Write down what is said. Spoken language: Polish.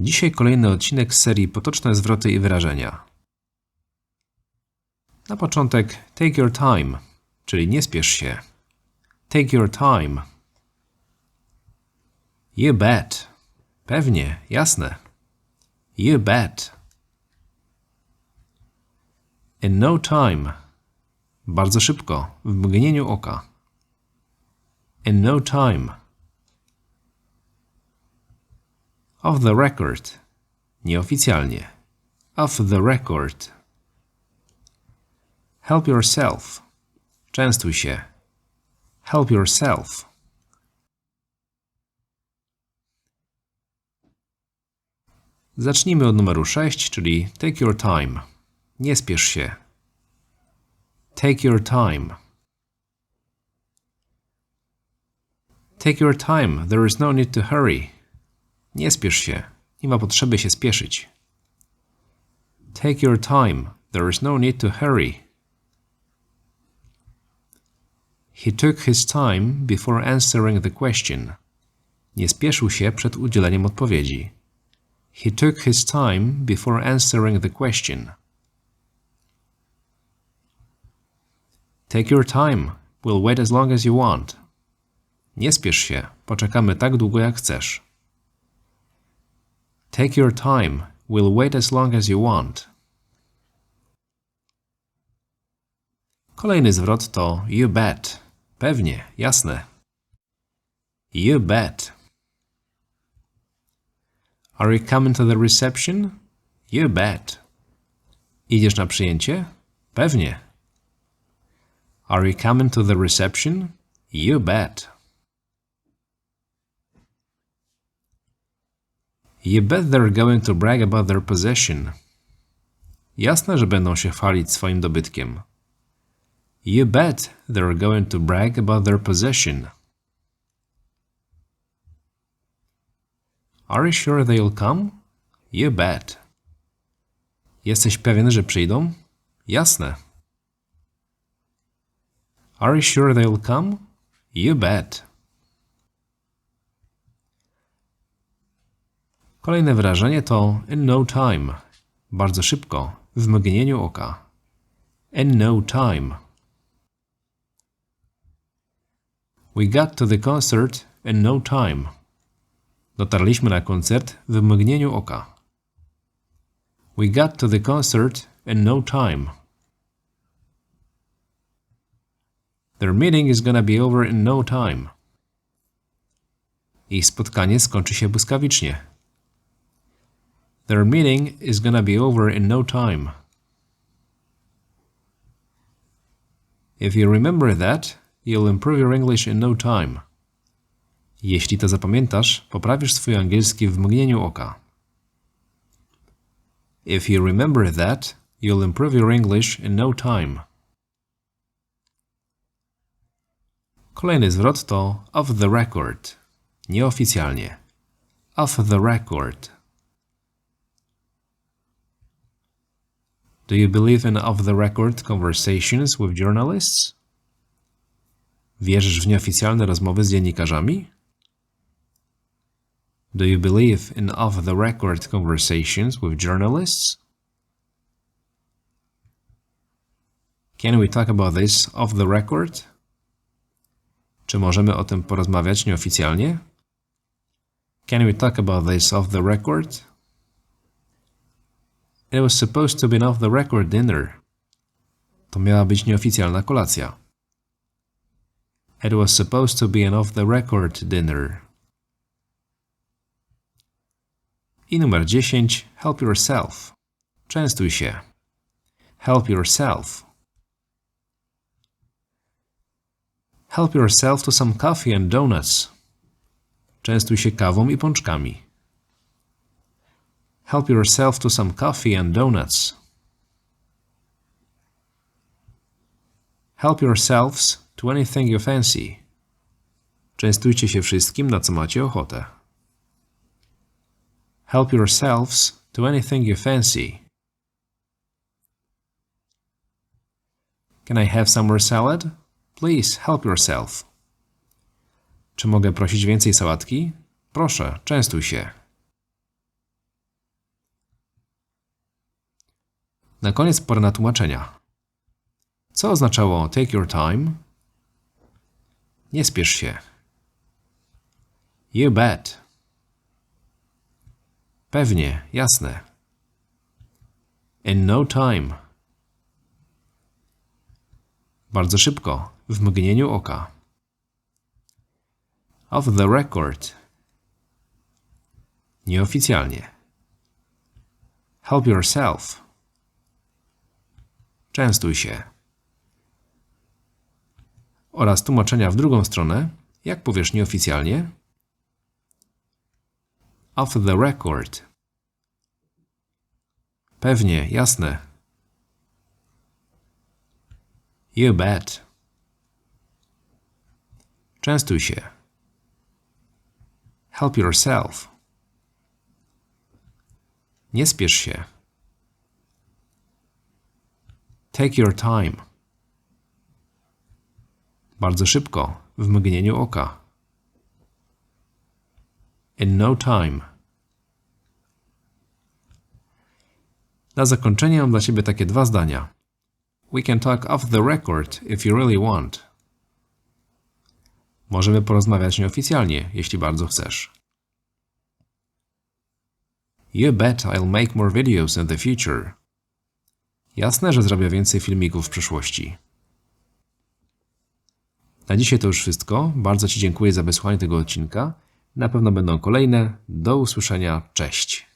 Dzisiaj kolejny odcinek z serii Potoczne zwroty i wyrażenia. Na początek take your time, czyli nie spiesz się. Take your time. You bet. Pewnie, jasne. You bet. In no time. Bardzo szybko, w mgnieniu oka. In no time. Off the record. Nieoficjalnie. Off the record. Help yourself. Częstuj się. Help yourself. Zacznijmy od numeru 6, czyli take your time. Nie spiesz się. Take your time. Take your time. There is no need to hurry. Nie spiesz się. Nie ma potrzeby się spieszyć. Take your time. There is no need to hurry. He took his time before answering the question. Nie spieszył się przed udzieleniem odpowiedzi. He took his time before answering the question. Take your time. We'll wait as long as you want. Nie spiesz się. Poczekamy tak długo jak chcesz. Take your time. We'll wait as long as you want. Kolejny zwrot to you bet. Pewnie, jasne. You bet. Are you coming to the reception? You bet. Idziesz na przyjęcie? Pewnie. Are you coming to the reception? You bet. You bet they're going to brag about their possession. Jasne, że będą się chwalić swoim dobytkiem. You bet they're going to brag about their possession. Are you sure they'll come? You bet. Jesteś pewien, że przyjdą? Jasne. Are you sure they'll come? You bet. Kolejne wyrażenie to in no time. Bardzo szybko, w mgnieniu oka. In no time. We got to the concert in no time. Dotarliśmy na koncert w mgnieniu oka. We got to the concert in no time. Their meeting is gonna be over in no time. Ich spotkanie skończy się błyskawicznie. Their meeting is gonna be over in no time. If you remember that, you'll improve your English in no time. Jeśli to zapamiętasz, poprawisz swój angielski w mgnieniu oka. If you remember that, you'll improve your English in no time. Kolejny zwrot to off the record. Nieoficjalnie. Off the record. Do you believe in off the record conversations with journalists? Wierzysz w nieoficjalne rozmowy z dziennikarzami? Do you believe in off the record conversations with journalists? Can we talk about this off the record? Czy możemy o tym porozmawiać nieoficjalnie? Can we talk about this off the record? It was supposed to be an off the record dinner. To miała być nieoficjalna kolacja. It was supposed to be an off the record dinner. I numer 10. Help yourself. Częstuj się. Help yourself. Help yourself to some coffee and donuts. Częstuj się kawą i pączkami. Help yourself to some coffee and donuts. Help yourselves to anything you fancy. Częstujcie się wszystkim, na co macie ochotę. Help yourselves to anything you fancy. Can I have some more salad? Please help yourself. Czy mogę prosić więcej sałatki? Proszę, częstuj się. Na koniec pora na tłumaczenia. Co oznaczało take your time? Nie spiesz się. You bet. Pewnie, jasne. In no time. Bardzo szybko, w mgnieniu oka. Off the record. Nieoficjalnie. Help yourself. Częstuj się. Oraz tłumaczenia w drugą stronę, jak powiesz nieoficjalnie. Off the record. Pewnie, jasne. You bet. Częstuj się. Help yourself. Nie spiesz się. Take your time. Bardzo szybko, w mgnieniu oka. In no time. Na zakończenie mam dla Ciebie takie dwa zdania. We can talk off the record if you really want. Możemy porozmawiać nieoficjalnie, jeśli bardzo chcesz. You bet I'll make more videos in the future. Jasne, że zrobię więcej filmików w przyszłości. Na dzisiaj to już wszystko. Bardzo Ci dziękuję za wysłuchanie tego odcinka. Na pewno będą kolejne. Do usłyszenia. Cześć.